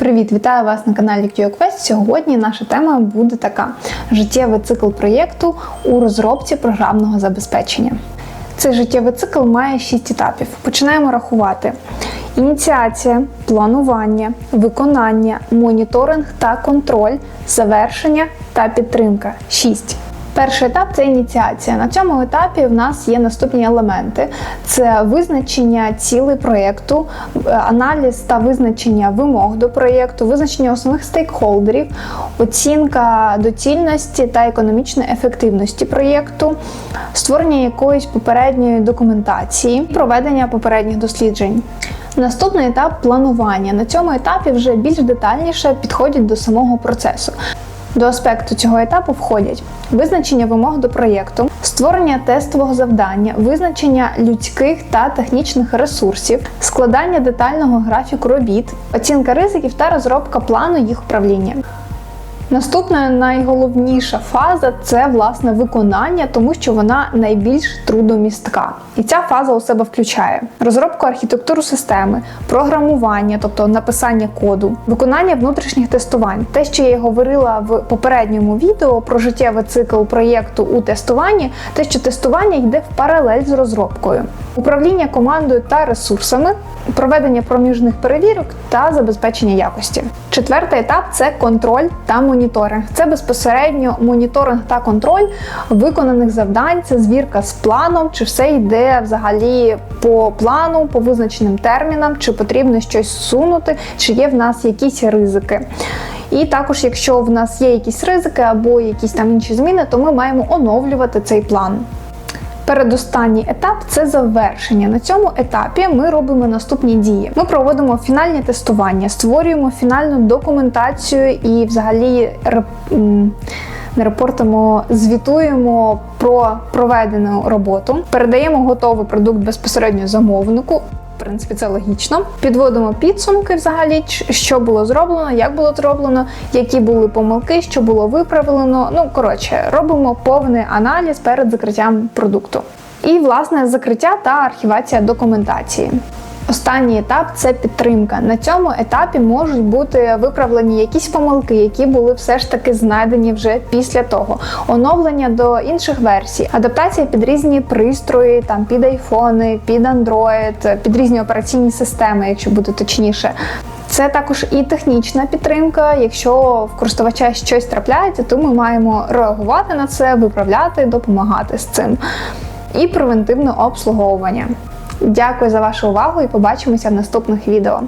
Привіт, вітаю вас на каналі QQuest. Сьогодні наша тема буде така: життєвий цикл проєкту у розробці програмного забезпечення. Цей життєвий цикл має 6 етапів. Починаємо рахувати: ініціація, планування, виконання, моніторинг та контроль, завершення та підтримка. 6. Перший етап це ініціація. На цьому етапі в нас є наступні елементи: це визначення цілей проєкту, е, аналіз та визначення вимог до проєкту, визначення основних стейкхолдерів, оцінка доцільності та економічної ефективності проєкту, створення якоїсь попередньої документації, проведення попередніх досліджень. Наступний етап планування. На цьому етапі вже більш детальніше підходять до самого процесу. До аспекту цього етапу входять визначення вимог до проєкту, створення тестового завдання, визначення людських та технічних ресурсів, складання детального графіку робіт, оцінка ризиків та розробка плану їх управління. Наступна найголовніша фаза це власне виконання, тому що вона найбільш трудомістка. І ця фаза у себе включає розробку архітектури системи, програмування, тобто написання коду, виконання внутрішніх тестувань. Те, що я говорила в попередньому відео про життєвий цикл проєкту у тестуванні, те, що тестування йде в паралель з розробкою, управління командою та ресурсами, проведення проміжних перевірок та забезпечення якості. Четвертий етап це контроль та моніторинг. Це безпосередньо моніторинг та контроль виконаних завдань, це звірка з планом, чи все йде взагалі по плану, по визначеним термінам, чи потрібно щось сунути, чи є в нас якісь ризики. І також, якщо в нас є якісь ризики або якісь там інші зміни, то ми маємо оновлювати цей план. Передостанній етап це завершення. На цьому етапі ми робимо наступні дії. Ми проводимо фінальні тестування, створюємо фінальну документацію і взагалі не репортимо, звітуємо про проведену роботу, передаємо готовий продукт безпосередньо замовнику. Принципі, це логічно. Підводимо підсумки взагалі, що було зроблено, як було зроблено, які були помилки, що було виправлено. Ну, коротше, робимо повний аналіз перед закриттям продукту. І, власне, закриття та архівація документації. Останній етап це підтримка. На цьому етапі можуть бути виправлені якісь помилки, які були все ж таки знайдені вже після того. Оновлення до інших версій, адаптація під різні пристрої, там під айфони, під Android, під різні операційні системи, якщо бути точніше. Це також і технічна підтримка. Якщо в користувача щось трапляється, то ми маємо реагувати на це, виправляти, допомагати з цим. І превентивне обслуговування. Дякую за вашу увагу і побачимося в наступних відео.